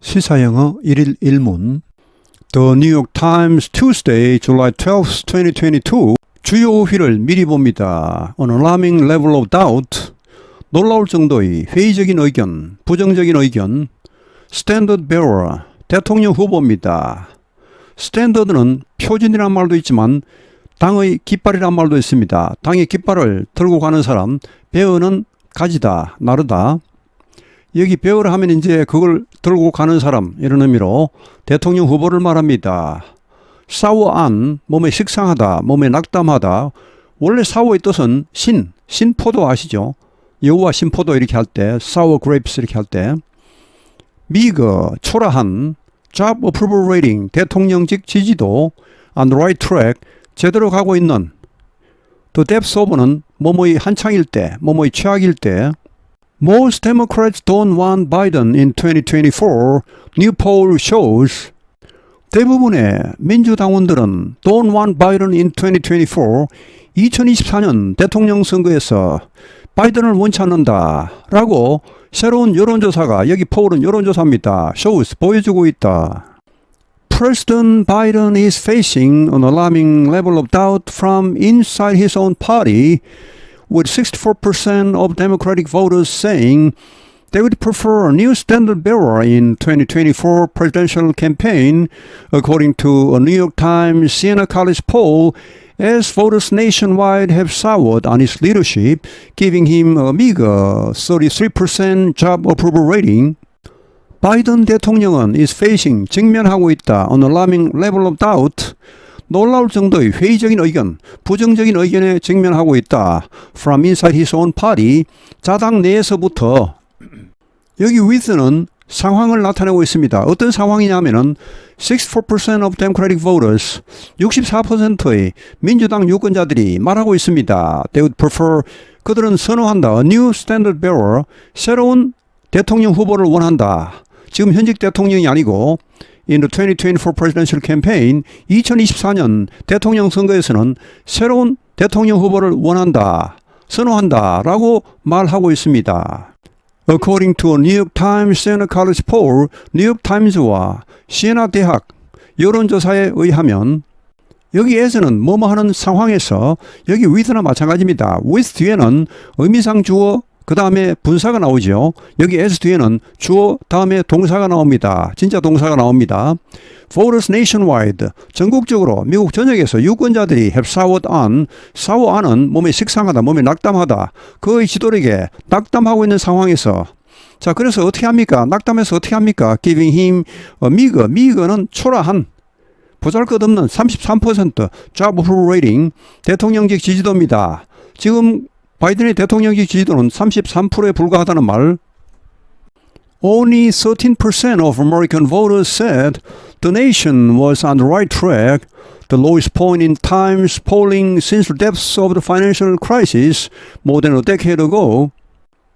시사영어 1일 1문 The New York Times Tuesday, July 12, 2022 주요 오휘를 미리 봅니다. An alarming level of doubt 놀라울 정도의 회의적인 의견, 부정적인 의견 Standard bearer 대통령 후보입니다. 스탠더드는 표준이란 말도 있지만 당의 깃발이란 말도 있습니다. 당의 깃발을 들고 가는 사람, 베어는 가지다, 나르다. 여기 배우를 하면 이제 그걸 들고 가는 사람 이런 의미로 대통령 후보를 말합니다. 사워안 몸에 식상하다 몸에 낙담하다 원래 사워의 뜻은 신 신포도 아시죠? 여우와 신포도 이렇게 할 때 사워 그레이프스 이렇게 할 때 미그 초라한 job approval rating 대통령직 지지도 on the right track 제대로 가고 있는 the depth of는 뭐뭐의 한창일 때 뭐뭐의 최악일 때 Most Democrats don't want Biden in 2024. New poll shows. 대부분의 민주당원들은 don't want Biden in 2024. 2024년 대통령 선거에서 바이든을 원치 않는다. 라고 새로운 여론조사가 여기 포울은 여론조사입니다. shows 보여주고 있다. President Biden is facing an alarming level of doubt from inside his own party. with 64% of Democratic voters saying they would prefer a new standard bearer in 2024 presidential campaign, according to a New York Times Siena College poll, as voters nationwide have soured on his leadership, giving him a meager 33% job approval rating. 바이든 대통령은 is facing 직면하고 있다 an alarming level of doubt 놀라울 정도의 회의적인 의견, 부정적인 의견에 직면하고 있다. From inside his own party, 자당 내에서부터 여기 with는 상황을 나타내고 있습니다. 어떤 상황이냐면은 64% of Democratic voters, 64%의 민주당 유권자들이 말하고 있습니다. They would prefer 그들은 선호한다. A new standard bearer, 새로운 대통령 후보를 원한다. 지금 현직 대통령이 아니고 in the 2024 presidential campaign 2024년 대통령 선거에서는 새로운 대통령 후보를 원한다, 선호한다라고 말하고 있습니다. According to a New York Times Siena College poll, 뉴욕 타임즈와 시에나 대학 여론조사에 의하면 여기에서는 뭐뭐 하는 상황에서 여기 with나 마찬가지입니다. with 뒤에는 의미상 주어 그 다음에 분사가 나오죠. 여기 s 뒤에는 주어 다음에 동사가 나옵니다. 진짜 동사가 나옵니다. Voters nationwide 전국적으로 미국 전역에서 유권자들이 have soured on 사워 안은 몸에 식상하다 몸에 낙담하다 그의 지도력에 낙담하고 있는 상황에서 자 그래서 어떻게 합니까? 낙담해서 어떻게 합니까? Giving him meager 미거는 초라한 보잘것없는 33% job approval rating 대통령직 지지도입니다. 지금 바이든의 대통령직 지지도는 33%에 불과하다는 말. Only 13% of American voters said the nation was on the right track, the lowest point in Times polling since the depths of the financial crisis more than a decade ago.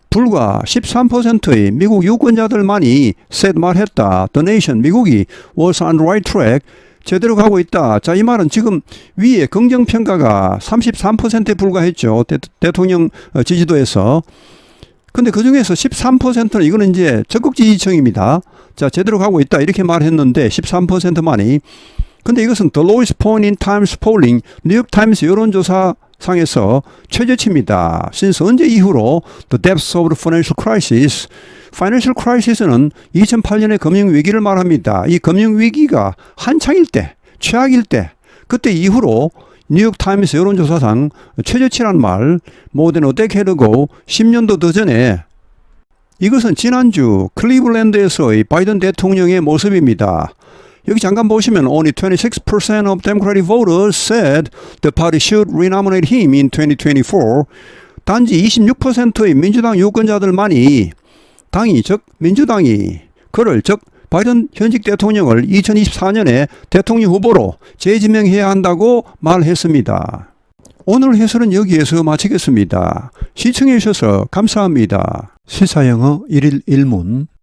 불과 13%의 미국 유권자들만이 said 말했다. The nation, 미국이 was on the right track, 제대로 가고 있다. 자, 이 말은 지금 위에 긍정평가가 33%에 불과했죠. 대, 통령 지지도에서. 근데 그 중에서 13%는 이거는 이제 적극 지지층입니다. 자, 제대로 가고 있다. 이렇게 말했는데 13%만이. 근데 이것은 The Lowest Point in Times Polling, 뉴욕 타임스 여론조사 상에서 최저치입니다. since 언제 이후로 The Depths of the Financial Crisis 파이낸셜 크라이시스는 2008년의 금융 위기를 말합니다. 이 금융 위기가 한창일 때, 최악일 때, 그때 이후로 뉴욕 타임스 여론조사상 최저치란 말, 모든 어데케르고 10년도 더 전에 이것은 지난주 클리블랜드에서의 바이든 대통령의 모습입니다. 여기 잠깐 보시면 only 26% of Democratic voters said the party should renominate him in 2024. 단지 26%의 민주당 유권자들만이 당이 즉 민주당이 그를 즉 바이든 현직 대통령을 2024년에 대통령 후보로 재지명해야 한다고 말했습니다. 오늘 해설은 여기에서 마치겠습니다. 시청해 주셔서 감사합니다. 시사영어 1일 1문